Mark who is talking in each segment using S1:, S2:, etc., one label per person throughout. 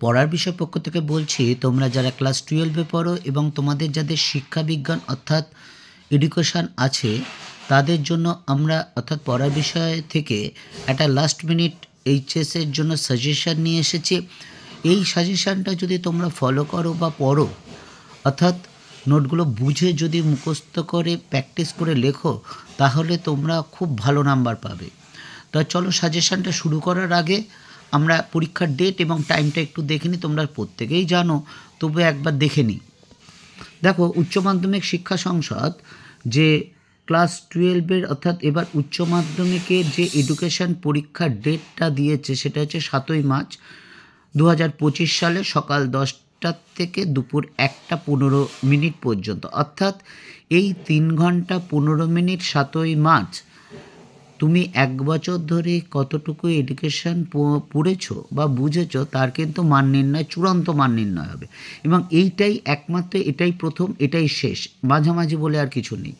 S1: পড়ার বিষয় পক্ষ থেকে বলছি, তোমরা যারা ক্লাস টুয়েলভে পড়ো এবং তোমাদের যাদের শিক্ষা বিজ্ঞান অর্থাৎ এডুকেশান আছে, তাদের জন্য আমরা অর্থাৎ পড়ার বিষয় থেকে একটা লাস্ট মিনিট এইচএসের জন্য সাজেশান নিয়ে এসেছি। এই সাজেশানটা যদি তোমরা ফলো করো বা পড়ো, অর্থাৎ নোটগুলো বুঝে যদি মুখস্থ করে প্র্যাকটিস করে লেখো, তাহলে তোমরা খুব ভালো নাম্বার পাবে। তা চলো সাজেশানটা শুরু করার আগে আমরা পরীক্ষার ডেট এবং টাইমটা একটু দেখে নিই, তোমরা প্রত্যেকেই জানো, তবু একবার দেখে নিই। দেখো, উচ্চ মাধ্যমিক শিক্ষা সংসদ যে ক্লাস টুয়েলভের অর্থাৎ এবার উচ্চ মাধ্যমিকের যে এডুকেশন পরীক্ষার ডেটটা দিয়েছে, সেটা হচ্ছে সাতই মার্চ দু হাজার পঁচিশ সালে সকাল দশটা থেকে দুপুর একটা পনেরো মিনিট পর্যন্ত। অর্থাৎ এই তিন ঘণ্টা পনেরো মিনিট সাতই মার্চ তুমি এক বছর ধরে কতটুকু এডুকেশন পড়েছো বা বুঝেছ, তার কিন্তু মান নির্ণয়, চূড়ান্ত মান নির্ণয় হবে। এবং এইটাই একমাত্র, এটাই প্রথম, এটাই শেষ। মাঝামাঝি বলে আর কিছু নেই।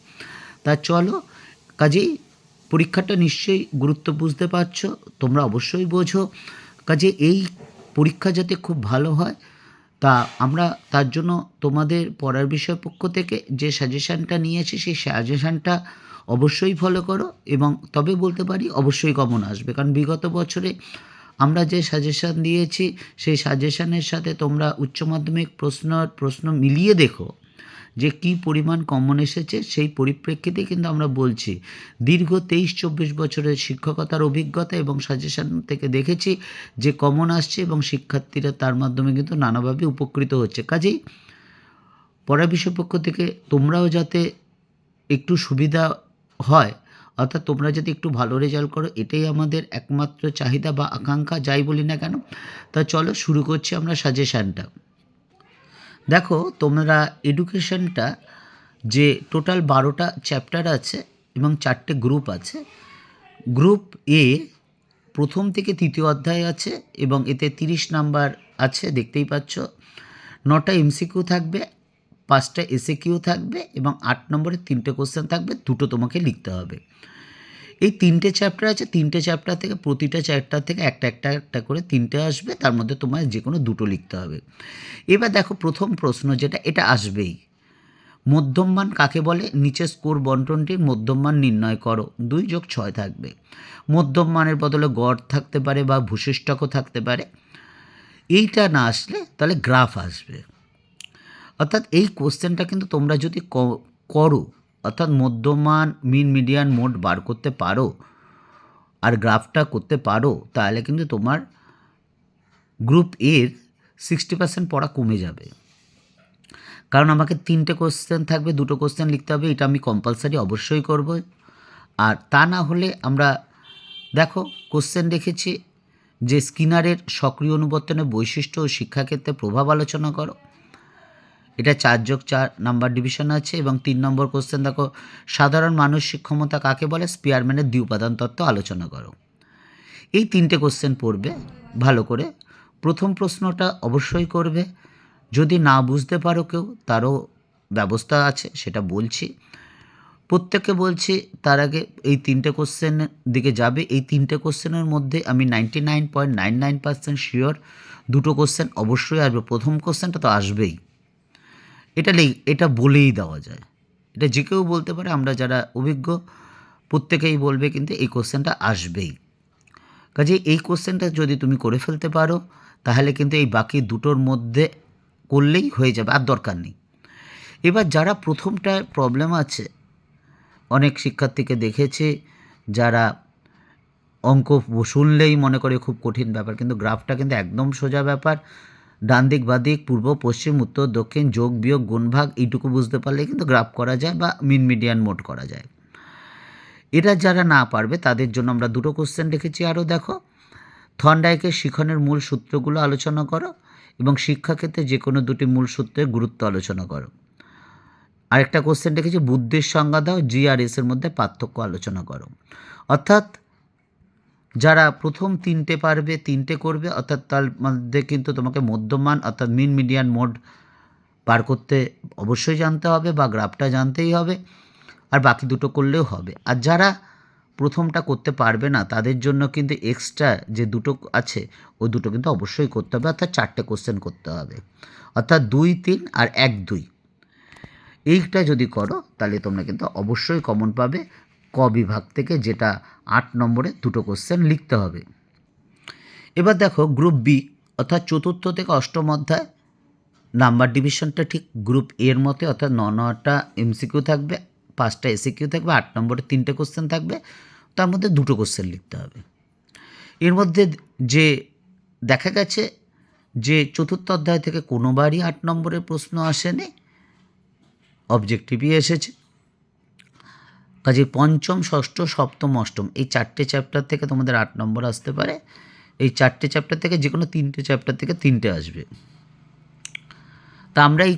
S1: তা চলো, কাজেই পরীক্ষাটা নিশ্চয়ই গুরুত্ব বুঝতে পারছ, তোমরা অবশ্যই বোঝো। কাজে এই পরীক্ষা যাতে খুব ভালো হয়, তা আমরা তার জন্য তোমাদের পড়ার বিষয় পক্ষ থেকে যে সাজেশানটা নিয়েছি, সেই সাজেশানটা অবশ্যই ফলো করো এবং তবে বলতে পারি অবশ্যই কমন আসবে। কারণ বিগত বছরে আমরা যে সাজেশান দিয়েছি, সেই সাজেশানের সাথে তোমরা উচ্চ মাধ্যমিক প্রশ্ন প্রশ্ন মিলিয়ে দেখো যে কি পরিমাণ কমন এসেছে। সেই পরিপ্রেক্ষিতে কিন্তু আমরা বলছি, দীর্ঘ তেইশ চব্বিশ বছরের শিক্ষকতার অভিজ্ঞতা এবং সাজেশান থেকে দেখেছি যে কমন আসছে এবং শিক্ষার্থীরা তার মাধ্যমে কিন্তু নানাভাবে উপকৃত হচ্ছে। কাজেই পড়ার বিষয় পক্ষ থেকে তোমরাও যাতে একটু সুবিধা হয়, অর্থাৎ তোমরা যদি একটু ভালো রেজাল্ট করো, এটাই আমাদের একমাত্র চাহিদা বা আকাঙ্ক্ষা, যাই বলি না কেন। তা চলো শুরু করছি আমরা সাজেশানটা দেখো, তোমরা এডুকেশনটা যে টোটাল বারোটা চ্যাপ্টার আছে এবং চারটে গ্রুপ আছে গ্রুপ এ প্রথম থেকে তৃতীয় অধ্যায় আছে এবং এতে তিরিশ নাম্বার আছে, দেখতেই পাচ্ছ। নটা এমসিকিউ থাকবে পাঁচটা এসে কিউ থাকবে এবং আট নম্বরে তিনটে কোশ্চেন থাকবে, দুটো তোমাকে লিখতে হবে। এই তিনটে চ্যাপ্টার আছে, তিনটে চ্যাপ্টার থেকে প্রতিটা চ্যাপ্টার থেকে একটা একটা একটা করে তিনটে আসবে, তার মধ্যে তোমার যে কোনো দুটো লিখতে হবে। এবার দেখো প্রথম প্রশ্ন যেটা, এটা আসবেই। মধ্যমমান কাকে বলে? নিচে স্কোর বন্টনটির মধ্যমমান নির্ণয় করো। দুই যোগ ছয় থাকবে। মধ্যমমানের বদলে গড় থাকতে পারে বা ভূশিষ্ঠকও থাকতে পারে। এইটা না আসলে তাহলে গ্রাফ আসবে। অর্থাৎ এই কোশ্চেনটা কিন্তু তোমরা যদি করো, অর্থাৎ মধ্যমান মিন মিডিয়ান মোড বার করতে পারো আর গ্রাফটা করতে পারো, তাহলে কিন্তু তোমার গ্রুপ এর সিক্সটি পার্সেন্ট পড়া কমে যাবে। কারণ আমাকে তিনটে কোশ্চেন থাকবে, দুটো কোশ্চেন লিখতে হবে, এটা আমি কম্পালসারি অবশ্যই করব। আর তা না হলে আমরা, দেখো, কোশ্চেন রেখেছি যে স্কিনারের সক্রিয় অনুবর্তনের বৈশিষ্ট্য ও শিক্ষাক্ষেত্রে প্রভাব আলোচনা করো। এটা চার যোগ চার নাম্বার ডিভিশন আছে এবং তিন নম্বর কোশ্চেন দেখো, সাধারণ মানসিক ক্ষমতা কাকে বলে? স্পিয়ারম্যানের দ্বি উপাদান তত্ত্ব আলোচনা করো। এই তিনটে কোশ্চেন পড়বে, ভালো করে। প্রথম প্রশ্নটা অবশ্যই করবে। যদি না বুঝতে পারো কেউ, তারও ব্যবস্থা আছে, সেটা বলছি। প্রত্যেককে বলছি, তার আগে এই তিনটে কোশ্চেনের দিকে যাবে। এই তিনটে কোশ্চেনের মধ্যে আমি ninety nine point nine nine percent sure দুটো কোশ্চেন অবশ্যই আসবে। প্রথম কোশ্চেনটা তো আসবেই। এটা নেই এটা বলেই দেওয়া যায়। এটা যে কেউ বলতে পারে, আমরা যারা অভিজ্ঞ, প্রত্যেকেই বলবে কিন্তু এই কোশ্চেনটা আসবেই। কাজে এই কোশ্চেনটা যদি তুমি করে ফেলতে পারো, তাহলে কিন্তু এই বাকি দুটোর মধ্যে করলেই হয়ে যাবে, আর দরকার নেই। এবার যারা প্রথমটায় প্রবলেম আছে, অনেক শিক্ষার্থীকে দেখেছে, যারা অঙ্ক শুনলেই মনে করে খুব কঠিন ব্যাপার, কিন্তু গ্রাফটা কিন্তু একদম সোজা ব্যাপার। ডান দিক, বা দিক, পূর্ব, পশ্চিম, উত্তর, দক্ষিণ, যোগ, বিয়োগ, গুণভাগ, এইটুকু বুঝতে পারলে কিন্তু গ্রাফ করা যায় বা মিন মিডিয়ান মোড করা যায়। এটা যারা না পারবে, তাদের জন্য আমরা দুটো কোশ্চেন রেখেছি। আরও দেখো, থন্ডাইকের শিখনের মূল সূত্রগুলো আলোচনা করো এবং শিক্ষাক্ষেত্রে যে কোনো দুটি মূল সূত্রের গুরুত্ব আলোচনা করো। আরেকটা কোশ্চেন রেখেছি, বুদ্ধির সংজ্ঞা দাও জি আর এসের মধ্যে পার্থক্য আলোচনা করো। অর্থাৎ যারা প্রথম তিনটে পারবে, তিনটে করবে, অর্থাৎ তার মধ্যে কিন্তু তোমাকে মধ্যমান, অর্থাৎ মিন মিডিয়ান মোড পার করতে অবশ্যই জানতে হবে বা গ্রাফটা জানতেই হবে। আর বাকি দুটো করলেও হবে। আর যারা প্রথমটা করতে পারবে না, তাদের জন্য কিন্তু এক্সট্রা যে দুটো আছে ওই দুটো কিন্তু অবশ্যই করতে হবে, অর্থাৎ চারটে কোশ্চেন করতে হবে। অর্থাৎ দুই, তিন আর এক, দুই। এইটা যদি করো, তাহলে তোমরা কিন্তু অবশ্যই কমন পাবে। ক বিভাগ থেকে যেটা আট নম্বরে দুটো কোশ্চেন লিখতে হবে। এবার দেখো গ্রুপ বি অর্থাৎ চতুর্থ থেকে অষ্টম অধ্যায় নাম্বার ডিভিশনটা ঠিক গ্রুপ এর মতে, অর্থাৎ ন নটা এমসিকিউ থাকবে, পাঁচটা এসিকিউ থাকবে, আট নম্বরে তিনটে কোশ্চেন থাকবে, তার মধ্যে দুটো কোশ্চেন লিখতে হবে। এর মধ্যে যে দেখা গেছে যে চতুর্থ অধ্যায় থেকে কোনোবারই আট নম্বরের প্রশ্ন আসেনি অবজেক্টিভই এসেছে। কাজে পঞ্চম, ষষ্ঠ, সপ্তম, অষ্টম। এই চারটে চ্যাপ্টার থেকে তোমাদের আট নম্বর আসতে পারে। এই চারটে চ্যাপ্টার থেকে যে কোনো তিনটে চ্যাপ্টার থেকে তিনটে আসবে। তা আমরা এই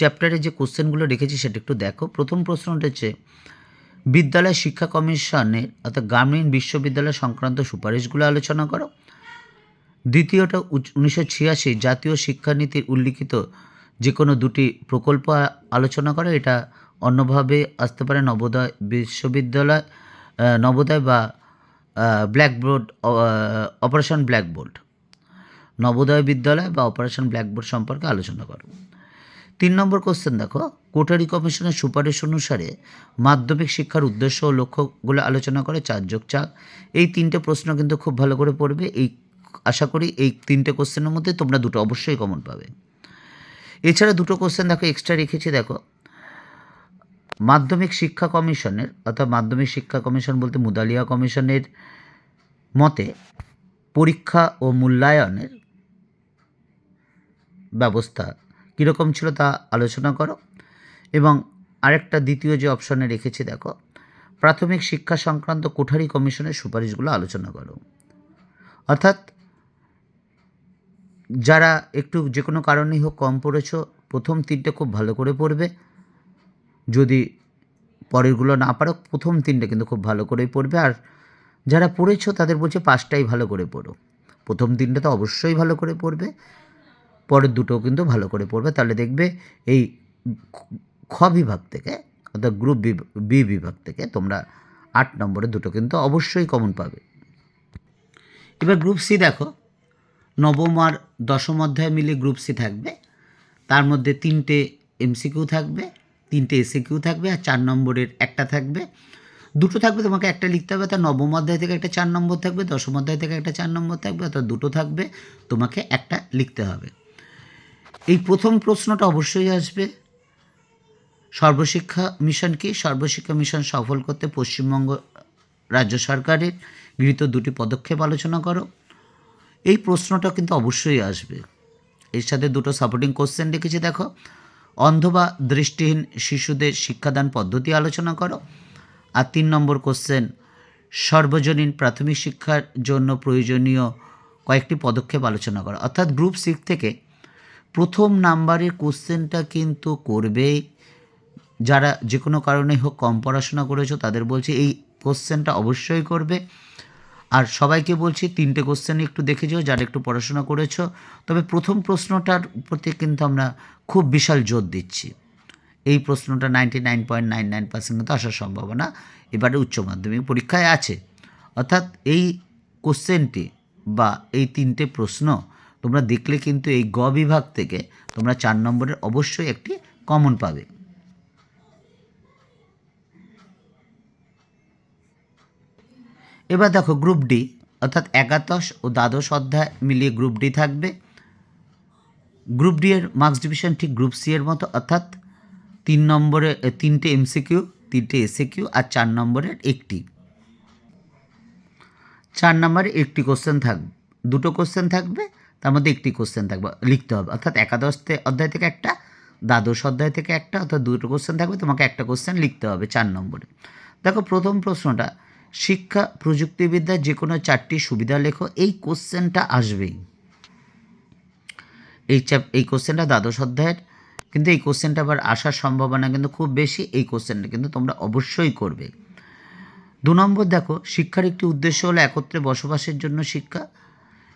S1: চ্যাপ্টারে যে কোশ্চেনগুলো রেখেছি সেটা একটু দেখো। প্রথম প্রশ্নটা হচ্ছে বিদ্যালয় শিক্ষা কমিশনের অর্থাৎ গ্রামীণ বিশ্ববিদ্যালয় সংক্রান্ত সুপারিশগুলো আলোচনা করো। দ্বিতীয়টা উনিশশো ছিয়াশি জাতীয় শিক্ষানীতির উল্লিখিত যে কোনো দুটি প্রকল্প আলোচনা করো। এটা অন্যভাবে আসতে পারে নবোদয় বিশ্ববিদ্যালয় নবোদয় বা ব্ল্যাকবোর্ড অপারেশন ব্ল্যাকবোর্ড নবোদয় বিদ্যালয় বা অপারেশন ব্ল্যাকবোর্ড সম্পর্কে আলোচনা করো। তিন নম্বর কোশ্চেন দেখো। কোটারি কমিশনের সুপারিশ অনুসারে মাধ্যমিক শিক্ষার উদ্দেশ্য ও লক্ষ্যগুলো আলোচনা করে চার যোগ চার। এই তিনটে প্রশ্ন কিন্তু খুব ভালো করে পড়বে। এই, আশা করি এই তিনটে কোশ্চেনের মধ্যে তোমরা দুটো অবশ্যই কমন পাবে। এছাড়া দুটো কোশ্চেন দেখো এক্সট্রা রেখেছি দেখো। মাধ্যমিক শিক্ষা কমিশনের অর্থাৎ মাধ্যমিক শিক্ষা কমিশন বলতে মুদালিয়া কমিশনের মতে পরীক্ষা ও মূল্যায়নের ব্যবস্থা কীরকম ছিল তা আলোচনা করো। এবং আরেকটা দ্বিতীয় যে অপশনে রেখেছি দেখো, প্রাথমিক শিক্ষা সংক্রান্ত কোঠারি কমিশনের সুপারিশগুলো আলোচনা করো। অর্থাৎ যারা একটু যে কোনো কারণেই হোক কম পড়েছো, প্রথম তিনটে খুব ভালো করে পড়বে। যদি পরেরগুলো না পারো, প্রথম তিনটা কিন্তু খুব ভালো করেই পড়বে। আর যারা পড়েছো, তাদের বলছে পাঁচটাই ভালো করে পড়ো। প্রথম তিনটা তো অবশ্যই ভালো করে পড়বে। পরের দুটো কিন্তু ভালো করে পড়বে। তাহলে দেখবে এই খ বিভাগ থেকে, অর্থাৎ গ্রুপ বি বিভাগ থেকে তোমরা আট নম্বরে দুটো কিন্তু অবশ্যই কমন পাবে। এবার গ্রুপ সি দেখো। নবম আর দশম অধ্যায় মিলে গ্রুপ সি থাকবে। তার মধ্যে তিনটে এমসিকিউ থাকবে। তিনটে এসিকিউ থাকবে আর চার নম্বরের একটা থাকবে। দুটো থাকবে তোমাকে একটা লিখতে হবে তার নবম অধ্যায় থেকে একটা চার নম্বর থাকবে, দশম অধ্যায় থেকে একটা চার নম্বর থাকবে, অর্থাৎ দুটো থাকবে, তোমাকে একটা লিখতে হবে। এই প্রথম প্রশ্নটা অবশ্যই আসবে। সর্বশিক্ষা মিশন কি? সর্বশিক্ষা মিশন সফল করতে পশ্চিমবঙ্গ রাজ্য সরকারের গৃহীত দুটি পদক্ষেপ আলোচনা করো। এই প্রশ্নটা কিন্তু অবশ্যই আসবে। এর সাথে দুটো সাপোর্টিং কোশ্চেন লিখেছি দেখো। অন্ধ বা দৃষ্টিহীন শিশুদের শিক্ষাদান পদ্ধতি আলোচনা করো। আর তিন নম্বর কোশ্চেন সর্বজনীন প্রাথমিক শিক্ষার জন্য প্রয়োজনীয় কয়েকটি পদক্ষেপ আলোচনা করো। অর্থাৎ গ্রুপ সিক্স থেকে প্রথম নাম্বারের কোশ্চেনটা কিন্তু করবেই। যারা যে কোনো কারণে হোক কম পড়াশোনা করেছ, তাদের বলছি এই কোশ্চেনটা অবশ্যই করবে। আর সবাইকে বলছি তিনটে কোশ্চেন একটু দেখে যাও, যারা একটু পড়াশোনা করেছ। তবে প্রথম প্রশ্নটার প্রতি কিন্তু আমরা খুব বিশাল জোর দিচ্ছি। এই প্রশ্নটা ninety nine point nine nine percent কিন্তু আসার সম্ভাবনা এবারে উচ্চ মাধ্যমিক পরীক্ষায় আছে। অর্থাৎ এই কোশ্চেনটি বা এই তিনটে প্রশ্ন তোমরা দেখলে কিন্তু এই গ বিভাগ থেকে তোমরা চার নম্বরের অবশ্যই একটি কমন পাবে। এবার দেখো গ্রুপ ডি অর্থাৎ একাদশ ও দ্বাদশ অধ্যায় মিলিয়ে গ্রুপ ডি থাকবে। গ্রুপ ডি এর মার্কস ডিভিশন ঠিক গ্রুপ সি এর মতো, অর্থাৎ তিন নম্বরে তিনটে এমসিকিউ তিনটে এসিকিউ আর চার নম্বরের একটি। চার নম্বরে একটি কোশ্চেন থাকবে দুটো কোশ্চেন থাকবে, তার মধ্যে একটি কোশ্চেন থাকবে, লিখতে হবে। অর্থাৎ একাদশতে অধ্যায় থেকে একটা, দ্বাদশ অধ্যায় থেকে একটা, অর্থাৎ দুটো কোশ্চেন থাকবে, তোমাকে একটা কোশ্চেন লিখতে হবে চার নম্বরে। দেখো প্রথম প্রশ্নটা শিক্ষা, প্রযুক্তিবিদ্যা, যে কোনো চারটি সুবিধা লেখো, এই কোশ্চেনটা আসবেই। এই চ্যাপ, এই কোশ্চেনটা দ্বাদশ অধ্যায়ের, কিন্তু এই কোশ্চেনটা আবার আসার সম্ভাবনা কিন্তু খুব বেশি, এই কোশ্চেনটা কিন্তু তোমরা অবশ্যই করবে। দু নম্বর দেখো, শিক্ষার একটি উদ্দেশ্য হলো একত্রে বসবাসের জন্য শিক্ষা।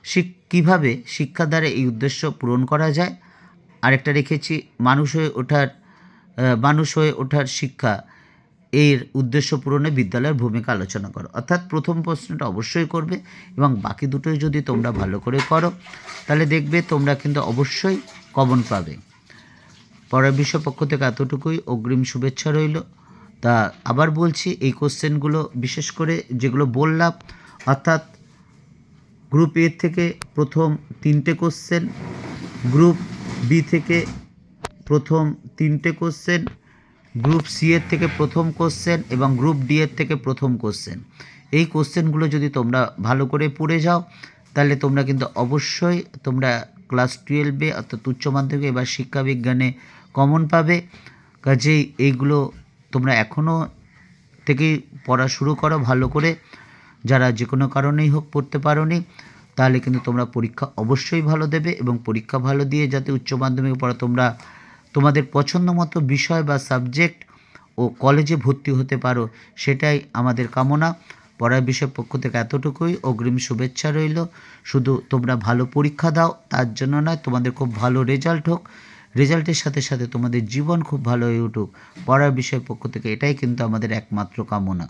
S1: শিক, কীভাবে শিক্ষা দ্বারা এই উদ্দেশ্য পূরণ করা যায়? আরেকটা রেখেছি, মানুষ হয়ে ওঠার মানুষ হয়ে ওঠার শিক্ষা। এর উদ্দেশ্য পূরণে বিদ্যালয়ের ভূমিকা আলোচনা করো। অর্থাৎ প্রথম প্রশ্নটা অবশ্যই করবে এবং বাকি দুটোই যদি তোমরা ভালো করে করো, তাহলে দেখবে তোমরা কিন্তু অবশ্যই কমন পাবে। পরের বিষয় পক্ষ থেকে এতটুকুই। অগ্রিম শুভেচ্ছা রইল। তা আবার বলছি, এই কোশ্চেনগুলো বিশেষ করে যেগুলো বললাম, অর্থাৎ গ্রুপ এ থেকে প্রথম তিনটে কোশ্চেন গ্রুপ বি থেকে প্রথম তিনটে কোশ্চেন গ্রুপ সি এর থেকে প্রথম কোশ্চেন এবং গ্রুপ ডি এর থেকে প্রথম কোশ্চেন এই কোশ্চেনগুলো যদি তোমরা ভালো করে পড়ে যাও, তাহলে তোমরা কিন্তু অবশ্যই তোমরা ক্লাস টুয়েলভে অর্থাৎ উচ্চ মাধ্যমিকে এবার শিক্ষাবিজ্ঞানে কমন পাবে। কাজেই এইগুলো তোমরা এখনও থেকেই পড়া শুরু করো ভালো করে। যারা যে কোনো কারণেই হোক পড়তে পারোনি, তাহলে কিন্তু তোমরা পরীক্ষা অবশ্যই ভালো দেবে এবং পরীক্ষা ভালো দিয়ে যাতে উচ্চ মাধ্যমিকে পড়া তোমরা তোমাদের পছন্দ মতো বিষয় বা সাবজেক্ট ও কলেজে ভর্তি হতে পারো, সেটাই আমাদের কামনা। পড়ার বিষয় পক্ষ থেকে এতটুকুই। অগ্রিম শুভেচ্ছা রইল। শুধু তোমরা ভালো পরীক্ষা দাও, তার জন্য নয়, তোমাদের খুব ভালো রেজাল্ট হোক। রেজাল্টের সাথে সাথে তোমাদের জীবন খুব ভালো হয়ে উঠুক। পড়ার বিষয় পক্ষ থেকে এটাই কিন্তু আমাদের একমাত্র কামনা।